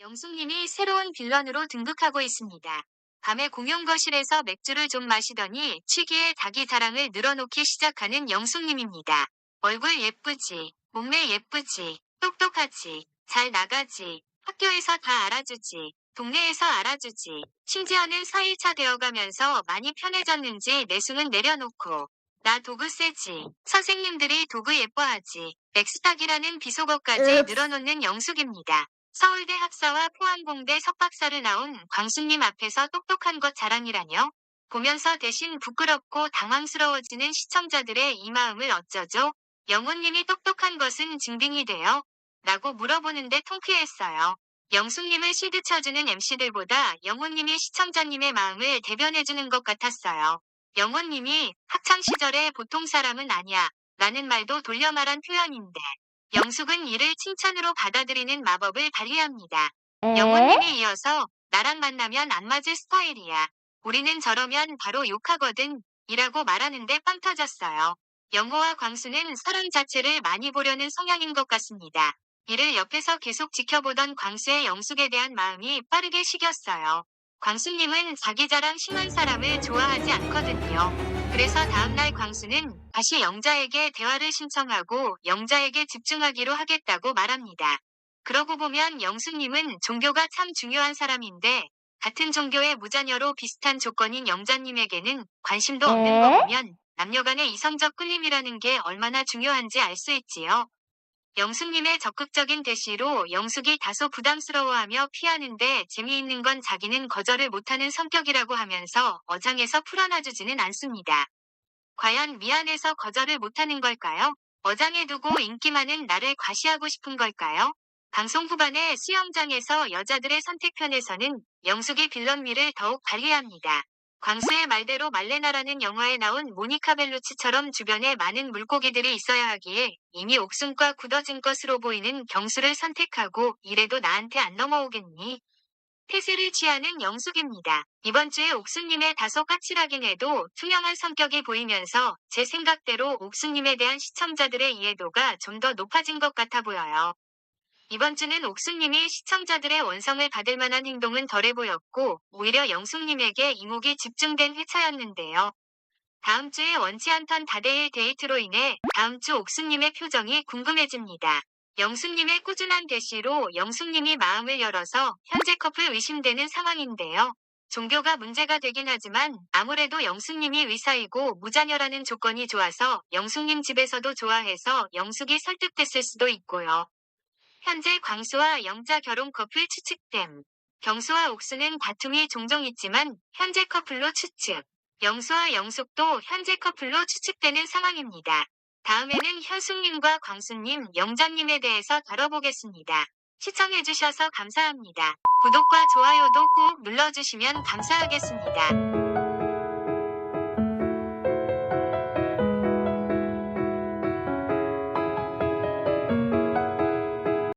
영숙님이 새로운 빌런으로 등극하고 있습니다. 밤에 공용 거실에서 맥주를 좀 마시더니 취기에 자기 자랑을 늘어놓기 시작하는 영숙님입니다. 얼굴 예쁘지, 몸매 예쁘지, 똑똑하지, 잘 나가지, 학교에서 다 알아주지, 동네에서 알아주지, 심지어는 4일차 되어가면서 많이 편해졌는지 내숭은 내려놓고 나 도구 세지, 선생님들이 도구 예뻐하지, 맥스탁이라는 비속어까지. 늘어놓는 영숙입니다. 서울대 학사와 포항공대 석박사를 나온 광수님 앞에서 똑똑한 것 자랑이라뇨? 보면서 대신 부끄럽고 당황스러워지는 시청자들의 이 마음을 어쩌죠? 영호님이 똑똑한 것은 증빙이 돼요? 라고 물어보는데 통쾌했어요. 영숙님을 실드 쳐주는 MC들보다 영호님이 시청자님의 마음을 대변해주는 것 같았어요. 영호님이 학창 시절에 보통 사람은 아니야 라는 말도 돌려 말한 표현인데 영숙은 이를 칭찬으로 받아들이는 마법을 발휘합니다. 에? 영호님이 이어서 나랑 만나면 안 맞을 스타일이야. 우리는 저러면 바로 욕하거든. 이라고 말하는데 빵 터졌어요. 영호와 광수는 사랑 자체를 많이 보려는 성향인 것 같습니다. 이를 옆에서 계속 지켜보던 광수의 영숙에 대한 마음이 빠르게 식였어요. 광수님은 자기 자랑 심한 사람을 좋아하지 않거든요. 그래서 다음날 광수는 다시 영자에게 대화를 신청하고 영자에게 집중하기로 하겠다고 말합니다. 그러고 보면 영숙님은 종교가 참 중요한 사람인데 같은 종교의 무자녀로 비슷한 조건인 영자님에게는 관심도 없는 에? 거 보면 남녀 간의 이성적 끌림이라는 게 얼마나 중요한지 알 수 있지요. 영숙님의 적극적인 대시로 영숙이 다소 부담스러워하며 피하는데 재미있는 건 자기는 거절을 못하는 성격이라고 하면서 어장에서 풀어놔주지는 않습니다. 과연 미안해서 거절을 못하는 걸까요? 어장에 두고 인기 많은 나를 과시하고 싶은 걸까요? 방송 후반에 수영장에서 여자들의 선택편에서는 영숙이 빌런미를 더욱 발휘합니다. 광수의 말대로 말레나라는 영화에 나온 모니카 벨루치처럼 주변에 많은 물고기들이 있어야 하기에 이미 옥순과 굳어진 것으로 보이는 경수를 선택하고 이래도 나한테 안 넘어오겠니? 태세를 취하는 영숙입니다. 이번 주에 옥수님의 다소 까칠하긴 해도 투명한 성격이 보이면서 제 생각대로 옥수님에 대한 시청자들의 이해도가 좀 더 높아진 것 같아 보여요. 이번 주는 옥수님이 시청자들의 원성을 받을 만한 행동은 덜해 보였고 오히려 영숙님에게 이목이 집중된 회차였는데요. 다음 주에 원치 않던 다대일 데이트로 인해 다음 주 옥수님의 표정이 궁금해집니다. 영숙님의 꾸준한 대시로 영숙님이 마음을 열어서 현재 커플 의심되는 상황인데요. 종교가 문제가 되긴 하지만 아무래도 영숙님이 의사이고 무자녀라는 조건이 좋아서 영숙님 집에서도 좋아해서 영숙이 설득됐을 수도 있고요. 현재 광수와 영자 결혼 커플 추측됨. 경수와 옥수는 다툼이 종종 있지만 현재 커플로 추측. 영수와 영숙도 현재 커플로 추측되는 상황입니다. 다음에는 현숙님과 광수님, 영자님에 대해서 다뤄보겠습니다. 시청해주셔서 감사합니다. 구독과 좋아요도 꾹 눌러주시면 감사하겠습니다.